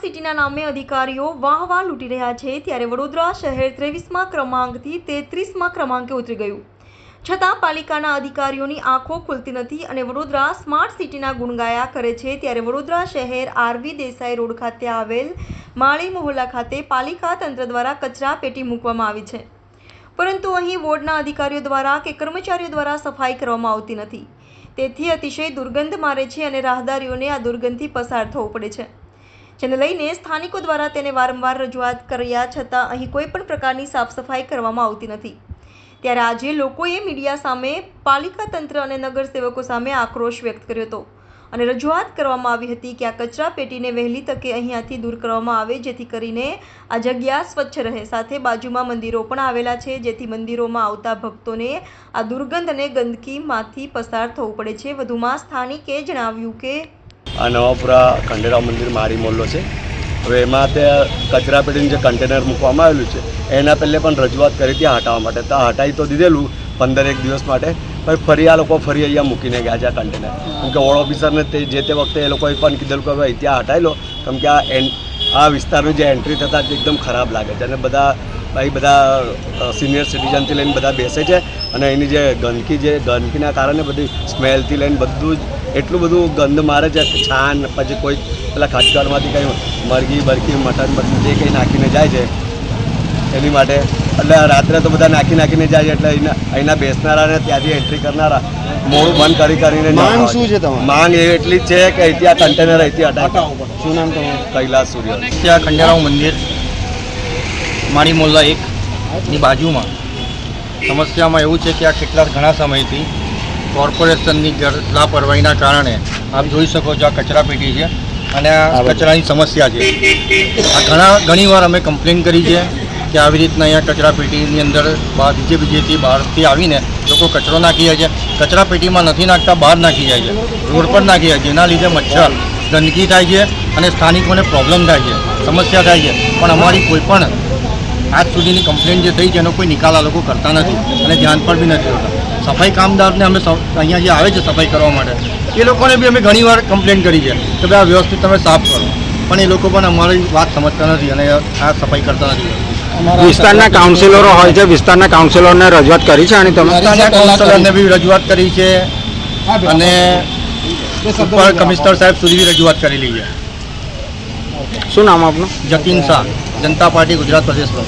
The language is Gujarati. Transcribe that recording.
સિટીના નામે અધિકારીઓ વાહ વાહ લૂંટી રહ્યા છે ત્યારે વડોદરા શહેર ત્રેવીસમાં ક્રમાંકથી તેત્રીસમાં ક્રમાંકે ઉતરી ગયું. છતાં પાલિકાના અધિકારીઓની આંખો ખુલતી નથી અને વડોદરા સ્માર્ટ સિટીના ગુણગાયા કરે છે ત્યારે વડોદરા શહેર આરવી દેસાઈ રોડ ખાતે આવેલ માળી મોહલ્લા ખાતે પાલિકા તંત્ર દ્વારા કચરા પેટી મૂકવામાં આવી છે. પરંતુ અહીં વોર્ડના અધિકારીઓ દ્વારા કે કર્મચારીઓ દ્વારા સફાઈ કરવામાં આવતી નથી. તેથી અતિશય દુર્ગંધ મારે છે અને રાહદારીઓને આ દુર્ગંધથી પસાર થવું પડે છે. જેને લઈને સ્થાનિકો દ્વારા તેને વારંવાર રજૂઆત કર્યા છતાં અહીં કોઈ પણ પ્રકારની સાફ સફાઈ કરવામાં આવતી નથી. ત્યારે આજે લોકોએ મીડિયા સામે પાલિકા તંત્ર અને નગરસેવકો સામે આક્રોશ વ્યક્ત કર્યો હતો અને રજૂઆત કરવામાં આવી હતી કે આ કચરા પેટીને વહેલી તકે અહીંયાથી દૂર કરવામાં આવે, જેથી કરીને આ જગ્યા સ્વચ્છ રહે. સાથે બાજુમાં મંદિરો પણ આવેલા છે, જેથી મંદિરોમાં આવતા ભક્તોને આ દુર્ગંધ અને ગંદકીમાંથી પસાર થવું પડે છે. વધુમાં સ્થાનિકે જણાવ્યું કે આ નવાપુરા ખંડેરાવ મંદિર મારી મોલ્લો છે. હવે એમાં તે કચરા પેટીનું જે કન્ટેનર મૂકવામાં આવેલું છે, એના પહેલે પણ રજૂઆત કરી હતી હટાવવા માટે. તો હટાવી તો દીધેલું પંદર એક દિવસ માટે, પણ ફરી આ લોકો ફરી અહીંયા મૂકીને ગયા છે આ કન્ટેનર. કેમ કે વોર્ડ ઓફિસરને તે જે તે વખતે એ લોકોએ પણ કીધેલું કે ભાઈ ત્યાં હટાવી લો. કેમ કે આ એન, આ વિસ્તારની જે એન્ટ્રી થતાં તે એકદમ ખરાબ લાગે છે અને બધા ભાઈ બધા સિનિયર સિટીઝનથી લઈને બધા બેસે છે અને એની જે ગંદકી જે, ગંદકીના કારણે બધી સ્મેલથી લઈને બધું જ એટલું બધું ગંધ મારે છે છાન પછી કોઈ પેલા ખટકાળમાંથી કંઈ મરઘી બરકી મટન બટન જે કંઈ નાખીને જાય છે એની માટે. એટલે રાત્રે તો બધા નાખી નાખીને જાય છે એટલે અહીંના અહીંના બેસનારા અને ત્યાંથી એન્ટ્રી કરનારા મોડું બંધ કરી કરીને માંગ શું છે તમારી? માંગ એટલી જ છે કે અહીંથી આ કન્ટેનર અહીંથી હટાવો શું નામ તમારું? કૈલાસ સૂર્ય. ત્યાં ખંડેરાવ મંદિર મારી મોલ્લા એક ની બાજુમાં. સમસ્યામાં એવું છે કે આ કેટલા ઘણા સમયથી કોર્પોરેશનની લાપરવાહીના કારણે આપ જોઈ શકો છો આ કચરાપેટી છે અને આ કચરાની સમસ્યા છે. આ ઘણા ઘણીવાર અમે કમ્પ્લેન કરી છે કે આવી રીતના અહીંયા કચરાપેટીની અંદર બહાર બીજે બીજેથી બહારથી આવીને લોકો કચરો નાખી જાય છે. કચરાપેટીમાં નથી નાખતા બહાર નાખી જાય છે. રોડ પર નાખી જાય જેના લીધે મચ્છર ગંદકી થાય છે અને સ્થાનિકોને પ્રોબ્લેમ થાય છે સમસ્યા થાય છે. પણ અમારી કોઈ પણ આજ સુધીની કમ્પ્લેન જે થઈ છે એનો કોઈ નિકાલ આ લોકો કરતા નથી અને ધ્યાન પર બી નથી હોતા. સફાઈ કામદારને અમે અહીંયા જે આવે છે સફાઈ કરવા માટે એ લોકોને બી અમે ઘણીવાર કમ્પ્લેન કરી છે કે ભાઈ આ વ્યવસ્થિત તમે સાફ કરો. પણ એ લોકો પણ અમારી વાત સમજતા નથી અને આ સફાઈ કરતા નથી. વિસ્તારના કાઉન્સિલરો હોય છે વિસ્તારના કાઉન્સિલરને રજૂઆત કરી છે અને તમે? કાઉન્સિલરને બી રજૂઆત કરી છે અને સુપર કમિશનર સાહેબ સુધી બી રજૂઆત કરેલી છે. શું નામ આપનું? જતીન શાહ જનતા પાર્ટી ગુજરાત પ્રદેશ